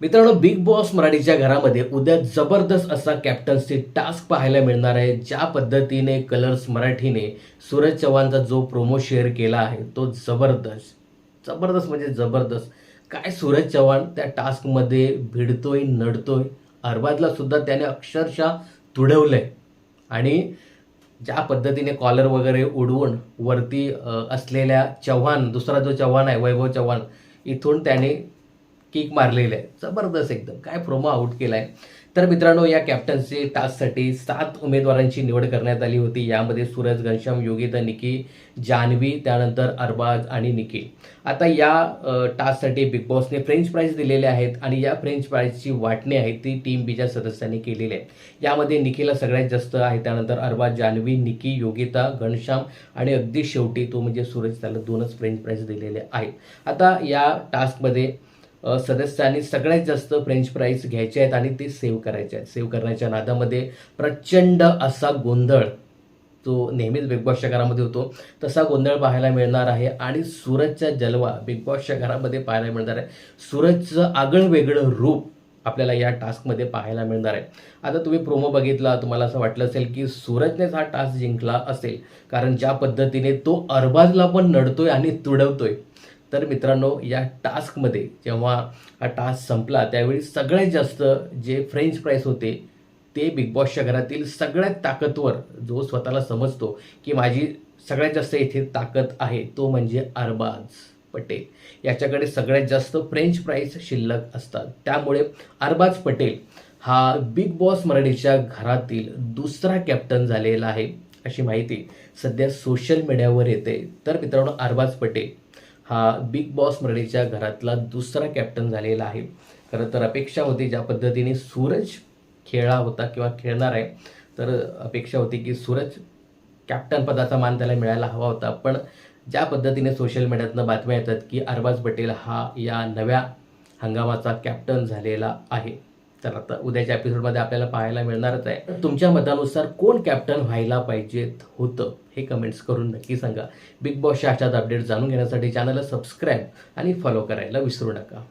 मित्रांनो big boss मराठीच्या घरामध्ये उद्या जबरदस्त असा कॅप्टन्सी टास्क पाहायला मिळणार आहे ज्या पद्धतीने कलर्स मराठीने सूरज चव्हाणचा जो प्रोमो शेअर केला आहे तो जबरदस्त. जबरदस्त म्हणजे जबरदस्त. काय सूरज चव्हाण त्या टास्कमध्ये भिडतोय नडतोय? अरबाजला सुद्धा त्याने अक्षरशः तुडवलंय. आणि ज्या पद्धतीने कॉलर वगैरे उडवून वरती असलेल्या चव्हाण दुसरा जो चव्हाण आहे वैभव चव्हाण इथून त्याने किक मारलेलं आहे. जबरदस्त एकदम. काय प्रोमो आउट केला आहे तर मित्रांनो या कॅप्टन्सी टास्कसाठी सात उमेदवारांची निवड करण्यात आली होती. यामध्ये सूरज घनश्याम योगिता निकी जान्हवी त्यानंतर अरबाज आणि निकी आता या टास्कसाठी बिग बॉसने फ्रेंच प्राईज दिलेले आहेत आणि या फ्रेंच प्राईजची वाटणी आहे ती टीम बीच्या सदस्यांनी केलेली आहे. यामध्ये निकीला सगळ्यात जास्त आहे. त्यानंतर अरबाज जान्हवी निकी योगिता घनश्याम आणि अगदी शेवटी तो म्हणजे सूरज त्याला दोनच फ्रेंच प्राईज दिलेले आहेत. आता या टास्कमध्ये सदस्यांनी सगळ्यात जास्त फ्रेंच फ्राईज घ्यायचे आहेत आणि ते सेव्ह करायचे आहेत. सेव्ह करण्याच्या नादामध्ये प्रचंड असा गोंधळ तो नेहमीच बिग बॉसच्या घरामध्ये होतो. तसा गोंधळ पाहायला मिळणार आहे आणि सूरजचा जलवा बिग बॉसच्या घरामध्ये पाहायला मिळणार आहे. सूरजचं आगळं वेगळं रूप आपल्याला या टास्कमध्ये पाहायला मिळणार आहे. आता तुम्ही प्रोमो बघितला तुम्हाला असं वाटलं असेल की सूरजनेच हा टास्क जिंकला असेल. कारण ज्या पद्धतीने तो अरबाजला पण नडतोय आणि तुडवतोय. तर मित्रांनो या टास्कमध्ये जेव्हा हा टास्क संपला त्यावेळी सगळ्यात जास्त जे फ्रेंच प्राईस होते ते बिग बॉसच्या घरातील सगळ्यात ताकदवर जो स्वतःला समजतो की माझी सगळ्यात जास्त येथे ताकद आहे तो म्हणजे अरबाज पटेल. याच्याकडे सगळ्यात जास्त फ्रेंच प्राईस शिल्लक असतात. त्यामुळे अरबाज पटेल हा बिग बॉस मराठीच्या घरातील दुसरा कॅप्टन झालेला आहे अशी माहिती सध्या सोशल मीडियावर येते. तर मित्रांनो अरबाज पटेल हा बिग बॉस मराठीच्या घरातला दुसरा कॅप्टन झालेला आहे. खरं तर अपेक्षा होती ज्या पद्धतीने सूरज खेळला होता किंवा खेळणार आहे तर अपेक्षा होती की सूरज कॅप्टन पदाचा मान त्याला मिळायला हवा होता. पण ज्या पद्धतीने सोशल मीडियातनं बातम्या येतात की अरबाज पटेल हा या नव्या हंगामाचा कॅप्टन झालेला आहे. तर आता उद्याच्या एपिसोडमध्ये आपल्याला पाहायला मिळणारच आहे. तुमच्या मतानुसार कोण कॅप्टन व्हायला पाहिजेत होतं? हे कमेंट्स करून नक्की सांगा. बिग बॉसच्या अशाच अपडेट जाणून घेण्यासाठी चॅनलला सबस्क्राईब आणि फॉलो करायला विसरू नका.